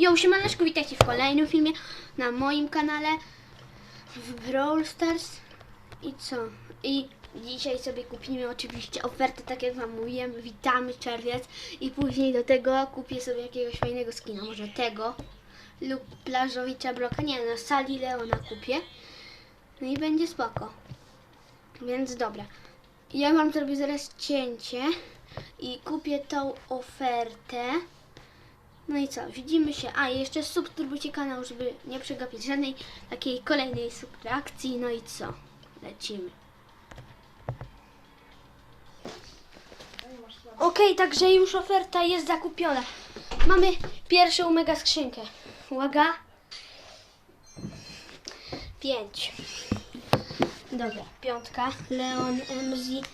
Jo, siemaneczko, witajcie w kolejnym filmie na moim kanale w Brawl Stars. I co? I dzisiaj sobie kupimy oczywiście ofertę, tak jak Wam mówiłem, witamy czerwiec. I później do tego kupię sobie jakiegoś fajnego skina, może tego lub plażowicza bloka, nie no, sali Leona kupię. No i będzie spoko. Więc dobra. Ja Wam zrobię zaraz cięcie i kupię tą ofertę. No i co, widzimy się. A, jeszcze subskrybujcie kanał, żeby nie przegapić żadnej takiej kolejnej super akcji. No i co, lecimy. Okej, także już oferta jest zakupiona. Mamy pierwszą mega skrzynkę. Uwaga. Pięć. Dobra, piątka. Leon, MZ,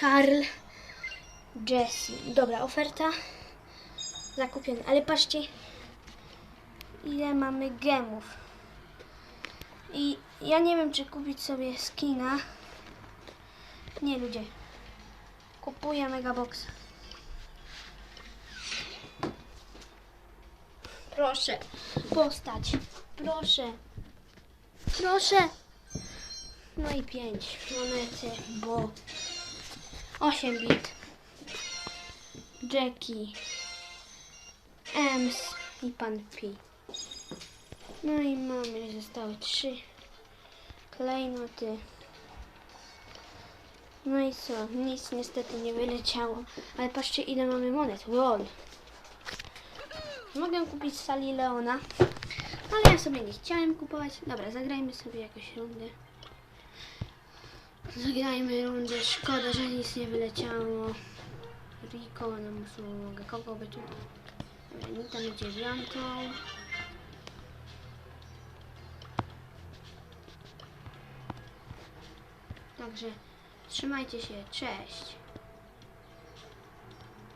Karl, Jesse. Dobra, oferta zakupiony. Ale patrzcie, ile mamy gemów. I ja nie wiem, czy kupić sobie skina. Nie, ludzie. Kupuję Megabox. Proszę, postać. Proszę. Proszę. No i pięć monety, bo 8 bit. Jackie. Ems i pan P. No i mamy, zostały trzy klejnoty. No i co? Nic niestety nie wyleciało. Ale patrzcie ile mamy monet. Lol. Mogę kupić sali Leona. Ale ja sobie nie chciałem kupować. Dobra, zagrajmy sobie jakąś rundę. Zagrajmy rundę. Szkoda, że nic nie wyleciało. Rico nam usługę. Kogo by tu? Na dziewiątą. Także trzymajcie się, cześć.